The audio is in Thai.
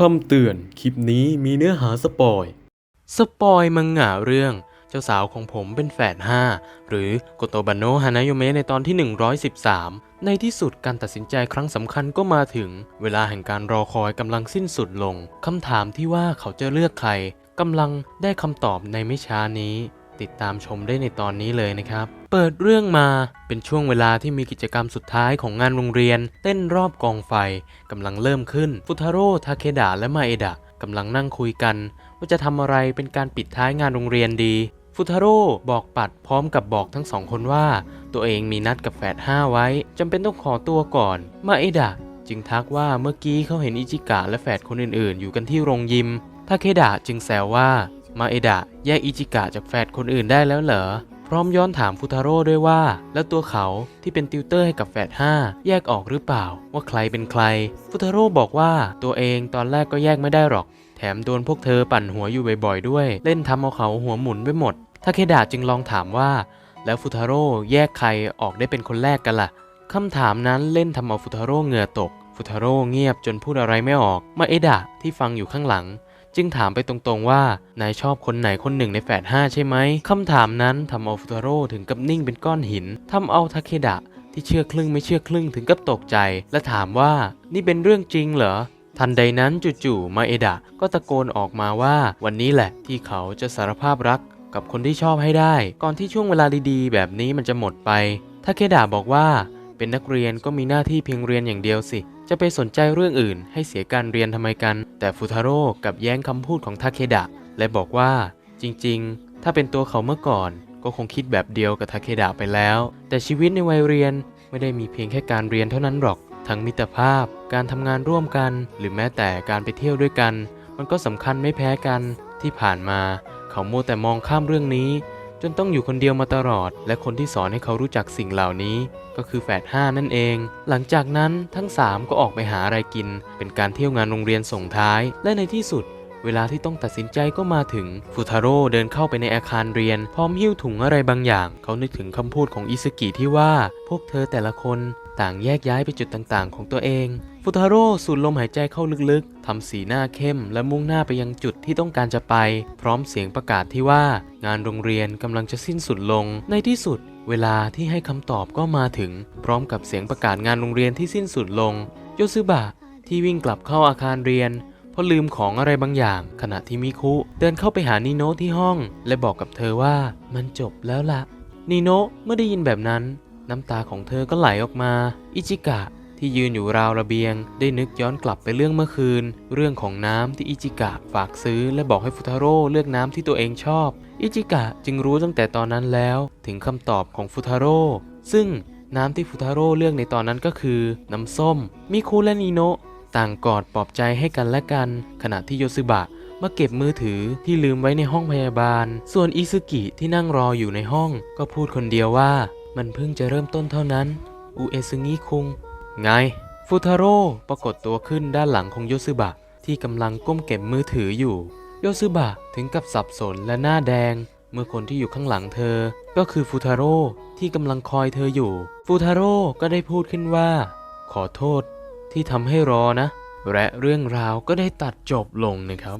คำเตือน คลิปนี้มีเนื้อหาสปอย สปอยมังงะเรื่อง เจ้าสาวของผมเป็นแฝดห้าหรือโกโตบาโนะฮานาโยเมะในตอนที่ 113 ในที่สุดการตัดสินใจครั้งสำคัญก็มาถึง เวลาแห่งการรอคอยกำลังสิ้นสุดลง คำถามที่ว่าเขาจะเลือกใครกำลังได้คำตอบในไม่ช้านี้ ติดตามชมได้ในตอนนี้เลยนะครับ เปิดเรื่องมาเป็นช่วงเวลาที่มีกิจกรรมสุดท้ายของงานโรงเรียน เต้นรอบกองไฟกำลังเริ่มขึ้นฟุทาโร่ทาเคดะและมาเอดะกำลังนั่งคุยกัน ว่าจะทำอะไรเป็นการปิดท้ายงานโรงเรียนดีฟุทาโร่บอกปัดพร้อมกับบอกทั้งสองคนว่า ตัวเองมีนัดกับแฝดห้าไว้จำเป็นต้องขอตัวก่อน มาเอดะจึงทักว่าเมื่อกี้เขาเห็นอิจิกะและแฝดคนอื่นๆ อยู่กันที่โรงยิมทาเคดะจึงแซวว่า มาเอดะแยกอิจิกะจากแฝดคนอื่นได้แล้วเหรอ พร้อมย้อนถามฟุทาโร่ด้วยว่า แล้วตัวเขาที่เป็นติวเตอร์ให้กับแฝดห้าแยกออกหรือเปล่า ว่าใครเป็นใคร ฟุทาโร่บอกว่าตัวเองตอนแรกก็แยกไม่ได้หรอก แถมโดนพวกเธอปั่นหัวอยู่บ่อยๆด้วย เล่นทำเอาเขาหัวหมุนไปหมดทาเคดะจึงลองถามว่า แล้วฟุทาโร่แยกใครออกได้เป็นคนแรกกันล่ะคำถามนั้นเล่นทำเอาฟุทาโร่เหงื่อตก ฟุทาโร่เงียบจนพูดอะไรไม่ออก มาเอดะที่ฟังอยู่ข้างหลัง จึงถามไปตรงๆว่า นายชอบคนไหนคนหนึ่งในแฝดห้าใช่ไหมคำถามนั้นทำเอาฟุตาโร่ถึงกับนิ่งเป็นก้อนหินทำเอาทาเคดะที่เชื่อครึ่งไม่เชื่อครึ่งถึงกับตกใจ และถามว่านี่เป็นเรื่องจริงเหรอทันใดนั้นจู่ๆมาเอดะก็ตะโกนออกมาว่าวันนี้แหละที่เขาจะสารภาพรักกับคนที่ชอบให้ได้ ก่อนที่ช่วงเวลาดีๆ แบบนี้มันจะหมดไปทาเคดะบอกว่า เป็นนักเรียนก็มีหน้าที่เพียงเรียนอย่างเดียวสิ จะไปสนใจเรื่องอื่นให้เสียการเรียนทำไมกัน แต่ฟุทาโร่กับแย้งคำพูดของทาเคดะ และบอกว่า จริงๆ ถ้าเป็นตัวเขาเมื่อก่อน ก็คงคิดแบบเดียวกับทาเคดะไปแล้ว แต่ชีวิตในวัยเรียนไม่ได้มีเพียงแค่การเรียนเท่านั้นหรอก ทั้งมิตรภาพ การทำงานร่วมกัน หรือแม้แต่การไปเที่ยวด้วยกัน มันก็สำคัญไม่แพ้กันที่ผ่านมา เขาโมแต่มองข้ามเรื่องนี้ จนต้องอยู่คนเดียวมาตลอด และคนที่สอนให้เขารู้จักสิ่งเหล่านี้ ก็คือแฝดห้านั่นเอง หลังจากนั้นทั้ง 3 ก็ออกไปหาอะไรกิน เป็นการเที่ยวงานโรงเรียนส่งท้าย และในที่สุด เวลาที่ต้องตัดสินใจก็มาถึงฟูทาโร่เดินเข้าไปในอาคารเรียน พร้อมหิ้วถุงอะไรบางอย่าง เขานึกถึงคำพูดของอิสกิที่ว่า พวกเธอแต่ละคนต่างแยกย้ายไปจุดต่างๆ ของตัวเองฟูทาโร่สูดลมหายใจเข้าลึกๆ ทำสีหน้าเข้ม และมุ่งหน้าไปยังจุดที่ต้องการจะไป พร้อมเสียงประกาศที่ว่า งานโรงเรียนกำลังจะสิ้นสุดลง ในที่สุด เวลาที่ให้คำตอบก็มาถึง พร้อมกับเสียงประกาศงานโรงเรียนที่สิ้นสุดลง โยซึบะที่วิ่งกลับเข้าอาคารเรียน เพราะลืมของอะไรบางอย่าง ขณะที่มิคุเดินเข้าไปหานิโนะที่ห้อง และบอกกับเธอว่ามันจบแล้วละนิโนะเมื่อได้ยินแบบนั้น น้ำตาของเธอก็ไหลออกมา อิจิกะที่ยืนอยู่ราวระเบียง ได้นึกย้อนกลับไปเรื่องเมื่อคืน เรื่องของน้ำที่อิจิกะฝากซื้อ และบอกให้ฟุทาโร่เลือกน้ำที่ตัวเองชอบ อิจิกะจึงรู้ตั้งแต่ตอนนั้นแล้ว ถึงคำตอบของฟุทาโร่ซึ่งน้ำที่ฟุทาโร่เลือกในตอนนั้นก็คือ น้ำส้ม มิคุและนิโนะ ต่างกอดปลอบใจให้กันและกัน ขณะที่โยซึบะมาเก็บมือถือที่ลืมไว้ในห้องพยาบาล ส่วนอิซึกิที่นั่งรออยู่ในห้อง ก็พูดคนเดียวว่า มันเพิ่งจะเริ่มต้นเท่านั้น อุเอซึงิคุง ไงฟูทาโร่ปรากฏตัวขึ้นด้านหลังของโยซึบะ ที่กำลังก้มเก็บมือถืออยู่ โยซึบะถึงกับสับสนและหน้าแดง เมื่อคนที่อยู่ข้างหลังเธอ ก็คือฟูทาโร่ที่กำลังคอยเธออยู่ฟูทาโร่ก็ได้พูดขึ้นว่า ขอโทษ ที่ทำให้รอนะ และเรื่องราวก็ได้ตัดจบลงนะครับ